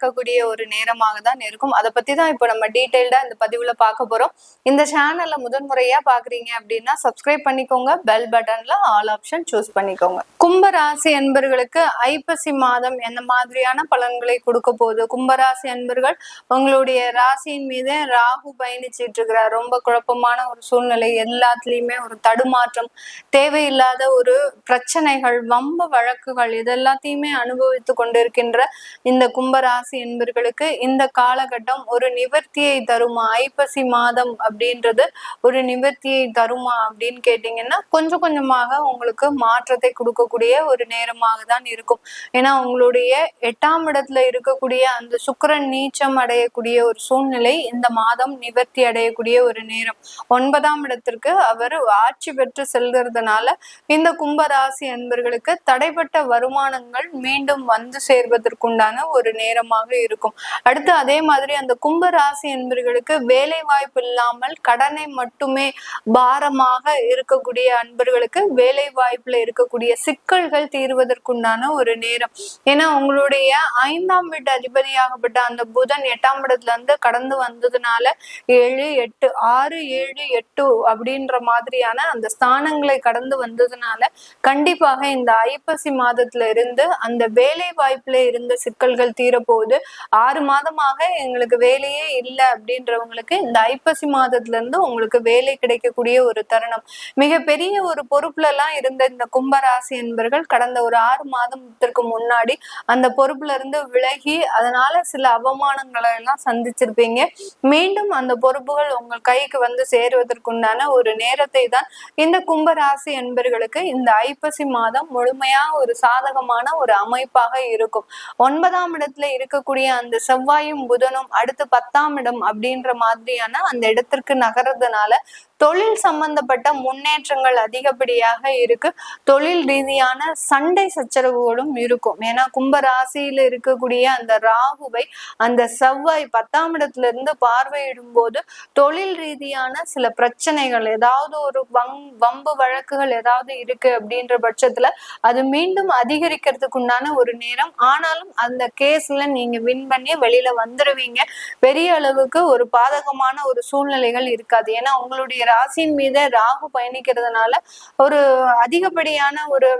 நடக்கக்கூடிய ஒரு நேரமாக தான் இருக்கும். அதை பத்தி தான் இப்போ நம்ம டீட்டெயில்டா இந்த பதிவுல பார்க்க போறோம். இந்த சேனல்ல முதன்முறையா பாக்குறீங்க அப்படின்னா சப்ஸ்கிரைப் பண்ணிக்கோங்க. பெல் பட்டன்ல ஆல் ஆப்ஷன் சூஸ் பண்ணிக்கோங்க. கும்பராசி என்பர்களுக்கு ஐப்பசி மாதம் எந்த மாதிரியான பலன்களை கொடுக்க போகுது? கும்பராசி அன்பர்கள் உங்களுடைய ராசியின் மீது ராகு பயணிச்சிட்டு இருக்கிறார். ரொம்ப குழப்பமான ஒரு சூழ்நிலை. எல்லாத்துலயுமே ஒரு தடுமாற்றம் தேவையில்லாத ஒரு பிரச்சனைகள் வம்ப வழக்குகள் இதெல்லாத்தையுமே அனுபவித்து கொண்டிருக்கின்ற இந்த கும்பராசி என்பர்களுக்கு இந்த காலகட்டம் ஒரு நிவர்த்தியை தருமா? ஐப்பசி மாதம் அப்படின்றது ஒரு நிவர்த்தியை தருமா அப்படின்னு கேட்டீங்கன்னா கொஞ்சம் கொஞ்சமாக உங்களுக்கு மாற்றத்தை கொடுக்கக்கூடிய ஒரு நேரமாக தான் இருக்கும். ஏன்னா உங்களுடைய எட்டாம் இடத்துல இருக்கக்கூடிய அந்த சுக்கிரன் நீச்சம் அடையக்கூடிய ஒரு சூழ்நிலை இந்த மாதம் நிவர்த்தி அடையக்கூடிய ஒரு நேரம். ஒன்பதாம் இடத்திற்கு அவர் ஆட்சி பெற்று செல்கிறதுனால இந்த கும்பராசி அன்பர்களுக்கு தடைப்பட்ட வருமானங்கள் மீண்டும் வந்து சேர்வதற்குண்டான ஒரு நேரம் நேரமாக இருக்கும். அடுத்து அதே மாதிரி அந்த கும்பராசி அன்பர்களுக்கு வேலை வாய்ப்பு இல்லாமல் கடனை மட்டுமே பாரமாக இருக்கக்கூடிய அன்பர்களுக்கு வேலை வாய்ப்புல இருக்கக்கூடிய சிக்கல்கள் தீர்வதற்குண்டான ஒரு நேரம். ஏன்னா உங்களுடைய ஐந்தாம் வீட்டு அதிபதியாகப்பட்ட அந்த புதன் எட்டாம் இடத்துல இருந்து கடந்து வந்ததுனால ஏழு எட்டு ஆறு ஏழு எட்டு அப்படின்ற மாதிரியான அந்த ஸ்தானங்களை கடந்து வந்ததுனால கண்டிப்பாக இந்த ஐப்பசி மாதத்துல இருந்து அந்த வேலை வாய்ப்புல இருந்த சிக்கல்கள் தீரப்போ போகுது ஆறு மாதமாக எங்களுக்கு வேலையே இல்லை அப்படின்றவங்களுக்கு இந்த ஐப்பசி மாதத்துல இருந்து உங்களுக்கு வேலை கிடைக்கக்கூடிய ஒரு தருணம். மிகப்பெரிய ஒரு பொறுப்புல எல்லாம் இருந்த இந்த கும்பராசி என்பர்கள் கடந்த ஒரு ஆறு மாதத்திற்கு முன்னாடி அந்த பொறுப்புல இருந்து விலகி அதனால சில அவமானங்களை எல்லாம் சந்திச்சிருப்பீங்க. மீண்டும் அந்த பொறுப்புகள் உங்கள் கைக்கு வந்து சேருவதற்குண்டான ஒரு நேரத்தை தான் இந்த கும்பராசி என்பர்களுக்கு இந்த ஐப்பசி மாதம் முழுமையா ஒரு சாதகமான ஒரு அமைப்பாக இருக்கும். ஒன்பதாம் இடத்துல இருக்க இருக்கக்கூடிய அந்த செவ்வாயும் புதனும் அடுத்து பத்தாம் இடம் அப்படின்ற மாதிரியான அந்த இடத்திற்கு நகர்றதுனால தொழில் சம்பந்தப்பட்ட முன்னேற்றங்கள் அதிகப்படியாக இருக்கு. தொழில் ரீதியான சண்டை சச்சரவுகளும் இருக்கும். ஏன்னா கும்ப ராசியில இருக்கக்கூடிய அந்த ராகுவை அந்த செவ்வாய் பத்தாம் இடத்துல இருந்து பார்வையிடும் போது தொழில் ரீதியான சில பிரச்சனைகள் ஏதாவது ஒரு வங் வம்பு வழக்குகள் ஏதாவது இருக்கு அப்படின்ற பட்சத்துல அது மீண்டும் அதிகரிக்கிறதுக்கு உண்டான ஒரு நேரம். ஆனாலும் அந்த கேஸ்ல நீங்க வின் பண்ணி வெளியில வந்துடுவீங்க பெரிய அளவுக்கு ஒரு பாதகமான ஒரு சூழ்நிலைகள் இருக்காது. ஏன்னா உங்களுடைய ராசியின் மீது ராகு பயணிக்கிறதுனால ஒரு அதிகப்படியான ஒரு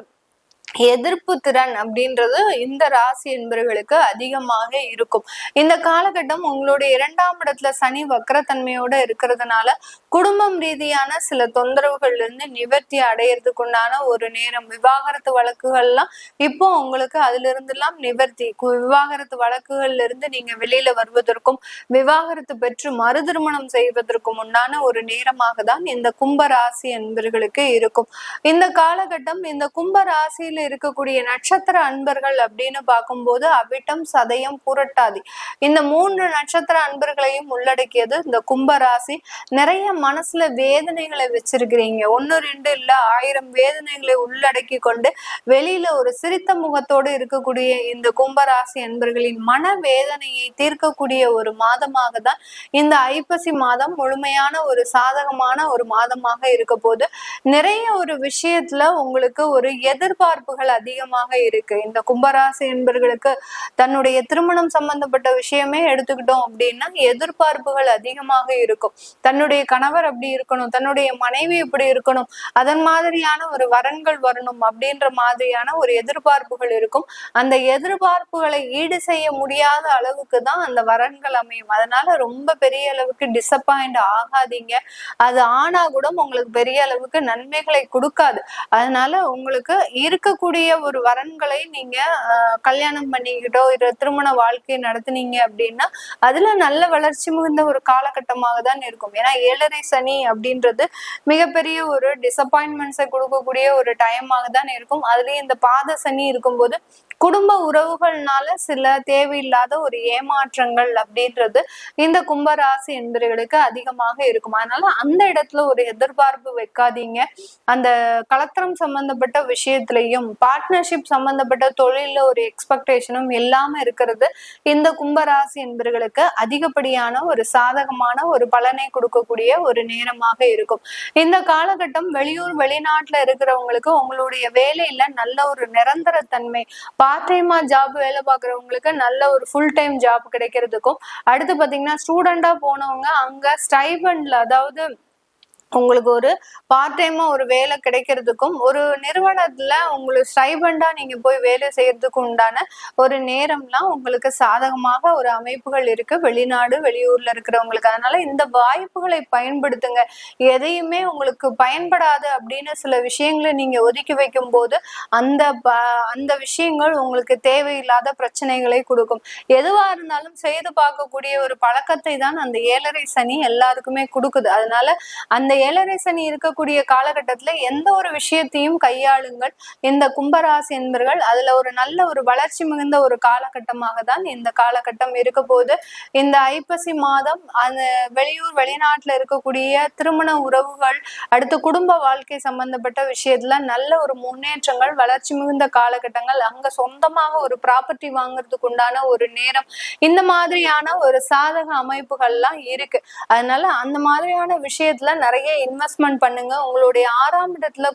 எதிர்ப்பு திறன் அப்படின்றது இந்த ராசி என்பவர்களுக்கு அதிகமாக இருக்கும். இந்த காலகட்டம் உங்களுடைய இரண்டாம் இடத்துல சனி வக்கரத்தன்மையோட இருக்கிறதுனால குடும்பம் ரீதியான சில தொந்தரவுகள்ல இருந்து நிவர்த்தி அடையிறதுக்குண்டான ஒரு நேரம். விவாகரத்து வழக்குகள்லாம் இப்போ உங்களுக்கு அதுல இருந்தெல்லாம் நிவர்த்தி விவாகரத்து வழக்குகள்ல இருந்து நீங்க வெளியில வருவதற்கும் விவாகரத்து பெற்று மறு திருமணம் செய்வதற்கும் உண்டான ஒரு நேரமாக தான் இந்த கும்பராசி என்பவர்களுக்கு இருக்கும். இந்த காலகட்டம் இந்த கும்பராசியில இருக்கக்கூடிய நட்சத்திர அன்பர்கள் அப்படின்னு பார்க்கும்போது அவிட்டம் சதயம் புரட்டாதி. இந்த மூன்று நட்சத்திர அன்பர்களையும் உள்ளடக்கியது இந்த கும்ப ராசி நிறைய மனசுல வேதனைகளை வச்சிருக்கிறீங்க. ஒன்னு ரெண்டு இல்ல ஆயிரம் வேதனைகளை உள்ளடக்கி கொண்டு வெளியில ஒரு சிரித்த முகத்தோடு இருக்கக்கூடிய இந்த கும்பராசி அன்பர்களின் மன வேதனையை தீர்க்கக்கூடிய ஒரு மாதமாக தான் இந்த ஐப்பசி மாதம் முழுமையான ஒரு சாதகமான ஒரு மாதமாக இருக்க போது நிறைய ஒரு விஷயத்துல உங்களுக்கு ஒரு எதிர்பார்ப்பு வாய்ப்புகள் அதிகமாக இருக்கு. இந்த கும்பராசி என்பர்களுக்கு தன்னுடைய திருமணம் சம்பந்தப்பட்ட விஷயமே எடுத்துக்கிட்டோம் அப்படின்னா எதிர்பார்ப்புகள் அதிகமாக இருக்கும். தன்னுடைய கணவர் அப்படி இருக்கணும் தன்னுடைய மனைவி இப்படி இருக்கணும் அதன் மாதிரியான ஒரு வரன்கள் வரணும் அப்படின்ற மாதிரியான ஒரு எதிர்பார்ப்புகள் இருக்கும். அந்த எதிர்பார்ப்புகளை ஈடு செய்ய முடியாத அளவுக்கு தான் அந்த வரன்கள் அமையும். அதனால ரொம்ப பெரிய அளவுக்கு டிசப்பாயிண்ட் ஆகாதீங்க. அது ஆனா கூட உங்களுக்கு பெரிய அளவுக்கு நன்மைகளை கொடுக்காது. அதனால உங்களுக்கு இருக்க இருக்கக்கூடிய ஒரு வரன்களை நீங்க கல்யாணம் பண்ணிக்கிட்டோ திருமண வாழ்க்கை நடத்துனீங்க அப்படின்னா அதுல நல்ல வளர்ச்சி மிகுந்த ஒரு காலகட்டமாக தான் இருக்கும். ஏன்னா ஏழரை சனி அப்படின்றது மிகப்பெரிய ஒரு டிசப்பாயின்மெண்ட்ஸை கொடுக்கக்கூடிய ஒரு டைமாக தான் இருக்கும். அதுலயும் இந்த பாத சனி இருக்கும்போது குடும்ப உறவுகள்னால சில தேவையில்லாத ஒரு ஏமாற்றங்கள் அப்படின்றது இந்த கும்பராசி என்பவர்களுக்கு அதிகமாக இருக்கும். அதனால அந்த இடத்துல ஒரு எதிர்பார்ப்பு வைக்காதீங்க. அந்த கலத்திரம் சம்பந்தப்பட்ட விஷயத்திலையும் பார்ட்னர்ஷிப் சம்பந்தப்பட்ட தொழில ஒரு எக்ஸ்பெக்டேஷனும் இல்லாம இருக்கிறது இந்த கும்பராசி என்பவர்களுக்கு அதிகப்படியான ஒரு சாதகமான ஒரு பலனை கொடுக்கக்கூடிய ஒரு நேரமாக இருக்கும். இந்த காலகட்டம் வெளியூர் வெளிநாட்டுல இருக்கிறவங்களுக்கு உங்களுடைய வேலையில நல்ல ஒரு நிரந்தரத்தன்மை பார்ட் டைமா ஜாப் வேலை பார்க்குறவங்களுக்கு நல்ல ஒரு ஃபுல் டைம் ஜாப் கிடைக்கிறதுக்கும் அடுத்து பார்த்தீங்கன்னா ஸ்டூடெண்டா போனவங்க அங்க ஸ்டைபண்ட்ல அதாவது உங்களுக்கு ஒரு பார்ட் டைமா ஒரு வேலை கிடைக்கிறதுக்கும் ஒரு நிறுவனத்துல உங்களுக்கு ஸ்டைபண்டா நீங்க போய் வேலை செய்யறதுக்கு உண்டான ஒரு நேரம்லாம் உங்களுக்கு சாதகமாக ஒரு அமைப்புகள் இருக்கு. வெளிநாடு வெளியூர்ல இருக்கிறவங்களுக்கு. அதனால இந்த வாய்ப்புகளை பயன்படுத்துங்க. எதையுமே உங்களுக்கு பயன்படாது அப்படின்னு சில விஷயங்களை நீங்க ஒதுக்கி வைக்கும் போது அந்த அந்த விஷயங்கள் உங்களுக்கு தேவையில்லாத பிரச்சனைகளை கொடுக்கும். எதுவா இருந்தாலும் செய்து பார்க்கக்கூடிய ஒரு பழக்கத்தை தான் அந்த ஏழரை சனி எல்லாருக்குமே கொடுக்குது. அதனால அந்த ஏழரை சனி இருக்கக்கூடிய காலகட்டத்துல எந்த ஒரு விஷயத்தையும் கையாளுங்கள். இந்த கும்பராசி என்பர்கள் அதுல ஒரு நல்ல ஒரு வளர்ச்சி மிகுந்த ஒரு காலகட்டமாக தான் இந்த காலகட்டம் இருக்க போது இந்த ஐப்பசி மாதம் அந்த வெளியூர் வெளிநாட்டுல இருக்கக்கூடிய திருமண உறவுகள் அடுத்து குடும்ப வாழ்க்கை சம்பந்தப்பட்ட விஷயத்துல நல்ல ஒரு முன்னேற்றங்கள் வளர்ச்சி மிகுந்த காலகட்டங்கள் அங்க சொந்தமாக ஒரு ப்ராப்பர்ட்டி வாங்குறதுக்கு உண்டான ஒரு நேரம். இந்த மாதிரியான ஒரு சாதக அமைப்புகள்லாம் இருக்கு. அதனால அந்த மாதிரியான விஷயத்துல நிறைய இன்வெஸ்ட்மெண்ட் பண்ணுங்க. உங்களுடைய ஆறாம் இடத்துல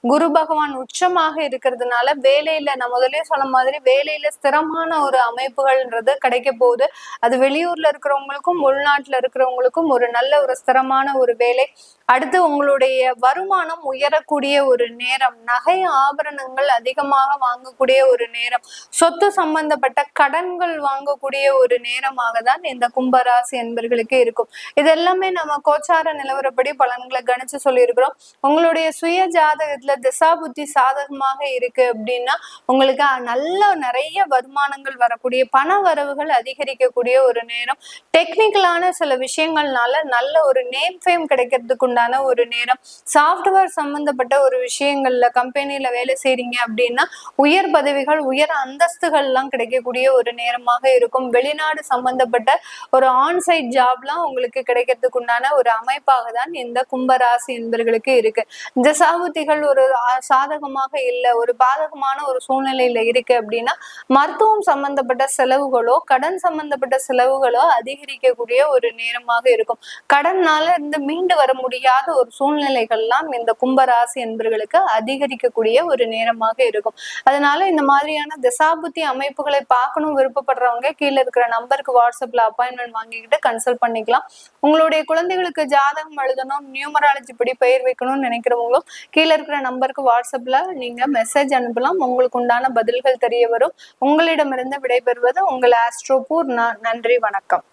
குரு பகவான் உச்சமாக இருக்கிறதுனால வேலையில நான் முதலே சொன்ன மாதிரி வேலையில ஸ்திரமான ஒரு அமைப்புகள்ன்றது கிடைக்க போகுது. அது வெளியூர்ல இருக்கிறவங்களுக்கும் உள்நாட்டுல இருக்கிறவங்களுக்கும் ஒரு நல்ல ஒரு ஸ்திரமான ஒரு வேலை. அடுத்து உங்களுடைய வருமானம் உயரக்கூடிய ஒரு நேரம் நகை ஆபரணங்கள் அதிகமாக வாங்கக்கூடிய ஒரு நேரம் சொத்து சம்பந்தப்பட்ட கடன்கள் வாங்கக்கூடிய ஒரு நேரமாக தான் இந்த கும்பராசி என்பர்களுக்கு இருக்கும். இது எல்லாமே நம்ம கோச்சார நிலவரப்படி பலன்களை கணிச்சு சொல்லியிருக்கிறோம். உங்களுடைய சுய ஜாதகத்துல திசா புத்தி சாதகமாக இருக்கு அப்படின்னா உங்களுக்கு நல்ல நிறைய வருமானங்கள் வரக்கூடிய பண வரவுகள் அதிகரிக்கக்கூடிய ஒரு நேரம். டெக்னிக்கலான சில விஷயங்கள்னால நல்ல ஒரு நேம் ஃபேம் கிடைக்கிறதுக்கு உண்டான ஒரு நேரம். சாஃப்ட்வேர் சம்பந்தப்பட்ட ஒரு விஷயங்கள்ல கம்பெனில வேலை செய்றீங்க அப்படின்னா உயர் பதவிகள் உயர் அந்தஸ்துகள் எல்லாம் கிடைக்கக்கூடிய ஒரு நேரமாக இருக்கும். வெளிநாடு சம்பந்தப்பட்ட ஒரு ஆன்சைட் ஜாப்லாம் உங்களுக்கு கிடைக்கிறதுக்கு உண்டான ஒரு அமைப்பாக தான் இந்த கும்பராசி என்பர்களுக்கு இருக்கு. இந்த சாகுத்திகள் ஒரு சாதகமாக இல்லை ஒரு பாதகமான ஒரு சூழ்நிலையில இருக்கு அப்படின்னா மருத்துவம் சம்பந்தப்பட்ட செலவுகளோ கடன் சம்பந்தப்பட்ட செலவுகளோ அதிகரிக்கக்கூடிய ஒரு நேரமாக இருக்கும். கடன்னால இருந்து மீண்டு வர முடியாத ஒரு சூழ்நிலைகள்லாம் இந்த கும்பராசி என்பர்களுக்கு அதிகரிக்கக்கூடிய ஒரு நேரமாக இருக்கும். அதனால இந்த மாதிரியான திசாபுத்தி அமைப்புகளை பார்க்கணும் விருப்பப்படுறவங்க கீழே இருக்கிற நம்பருக்கு வாட்ஸ்அப்ல அப்பாயின்மெண்ட் வாங்கிக்கிட்டு கன்சல்ட் பண்ணிக்கலாம். உங்களுடைய குழந்தைகளுக்கு ஜாதகம் எழுதணும் நியூமராலஜி படி பெயர் வைக்கணும்னு நினைக்கிறவங்களும் கீழே இருக்கிற நம்பருக்கு வாட்ஸ்அப்ல நீங்க மெசேஜ் அனுப்பலாம். உங்களுக்கு உண்டான பதில்கள் தெரிய வரும். உங்களிடமிருந்து விடைபெறுவது உங்கள் ஆஸ்ட்ரோபூர் நன்றி வணக்கம்.